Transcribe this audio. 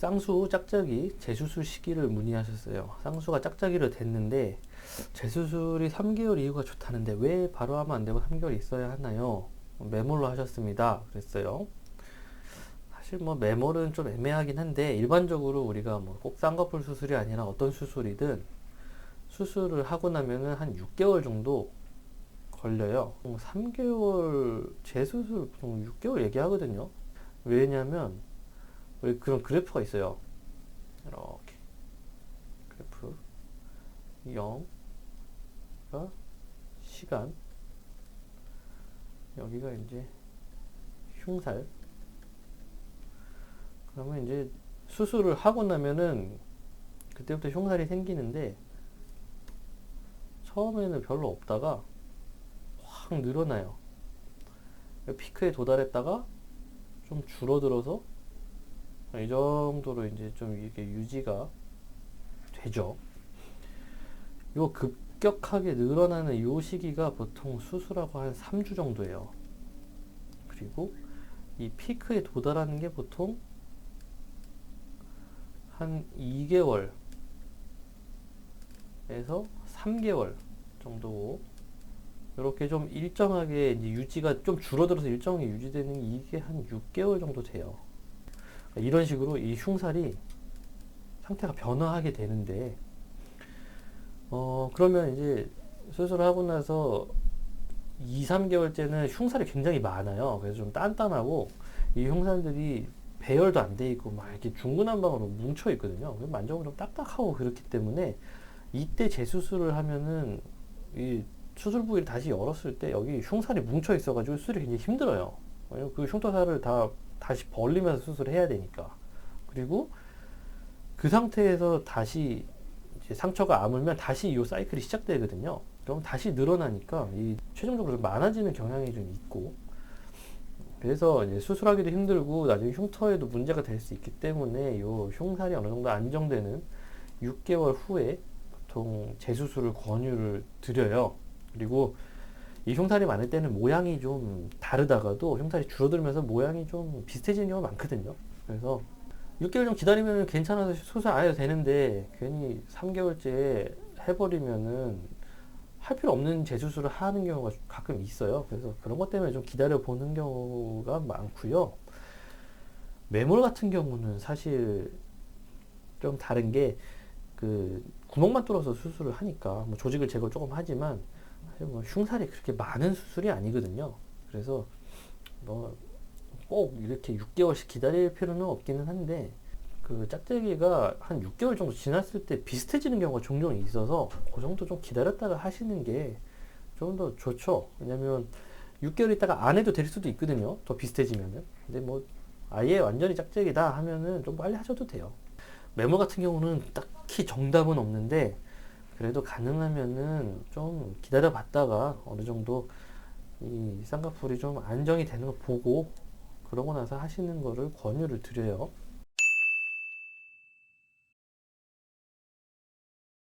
쌍수 짝짝이 재수술 시기를 문의하셨어요. 쌍수가 짝짝이로 됐는데 재수술이 3개월 이후가 좋다는데 왜 바로 하면 안 되고 3개월 있어야 하나요? 매몰로 하셨습니다. 그랬어요. 사실 뭐 매몰은 좀 애매하긴 한데 일반적으로 우리가 뭐 꼭 쌍꺼풀 수술이 아니라 어떤 수술이든 수술을 하고 나면은 한 6개월 정도 걸려요. 3개월 재수술 보통 6개월 얘기하거든요. 왜냐면 그런 그래프가 있어요. 이렇게. 그래프. 0가 시간. 여기가 이제 흉살. 그러면 이제 수술을 하고 나면은 그때부터 흉살이 생기는데 처음에는 별로 없다가 확 늘어나요. 피크에 도달했다가 좀 줄어들어서 이 정도로 이제 좀 이게 유지가 되죠. 요 급격하게 늘어나는 요 시기가 보통 수술하고 한 3주 정도예요. 그리고 이 피크에 도달하는 게 보통 한 2개월에서 3개월 정도 이렇게 좀 일정하게 이제 유지가 좀 줄어들어서 일정하게 유지되는 게 이게 한 6개월 정도 돼요. 이런 식으로 이 흉살이 상태가 변화하게 되는데 어 그러면 이제 수술하고 나서 2, 3개월째는 흉살이 굉장히 많아요. 그래서 좀 단단하고 이 흉살들이 배열도 안 돼 있고 막 이렇게 중구난방으로 뭉쳐 있거든요. 만져보면 좀 딱딱하고 그렇기 때문에 이때 재수술을 하면은 이 수술 부위를 다시 열었을 때 여기 흉살이 뭉쳐 있어가지고 수술이 굉장히 힘들어요. 그 흉터살을 다 다시 벌리면서 수술을 해야 되니까. 그리고 그 상태에서 다시 상처가 아물면 다시 이 사이클이 시작되거든요. 그럼 다시 늘어나니까 이 최종적으로 많아지는 경향이 좀 있고 그래서 이제 수술하기도 힘들고 나중에 흉터에도 문제가 될 수 있기 때문에 이 흉살이 어느 정도 안정되는 6개월 후에 보통 재수술을 권유를 드려요. 그리고 이 흉살이 많을 때는 모양이 좀 다르다가도 흉살이 줄어들면서 모양이 좀 비슷해지는 경우가 많거든요. 그래서 6개월 좀 기다리면 괜찮아서 수술 안 해도 되는데 괜히 3개월째 해버리면은 할 필요 없는 재수술을 하는 경우가 가끔 있어요. 그래서 그런 것 때문에 좀 기다려 보는 경우가 많고요. 매몰 같은 경우는 사실 좀 다른 게 그 구멍만 뚫어서 수술을 하니까 뭐 조직을 제거 조금 하지만 뭐 흉살이 그렇게 많은 수술이 아니거든요. 그래서 뭐 꼭 이렇게 6개월씩 기다릴 필요는 없기는 한데 그 짝대기가 한 6개월 정도 지났을 때 비슷해지는 경우가 종종 있어서 그 정도 좀 기다렸다가 하시는 게 좀 더 좋죠. 왜냐면 6개월 있다가 안 해도 될 수도 있거든요. 더 비슷해지면은. 근데 뭐 아예 완전히 짝짝이다 하면은 좀 빨리 하셔도 돼요. 메모 같은 경우는 딱히 정답은 없는데 그래도 가능하면은 좀 기다려 봤다가 어느 정도 이 쌍꺼풀이 좀 안정이 되는 거 보고 그러고 나서 하시는 거를 권유를 드려요.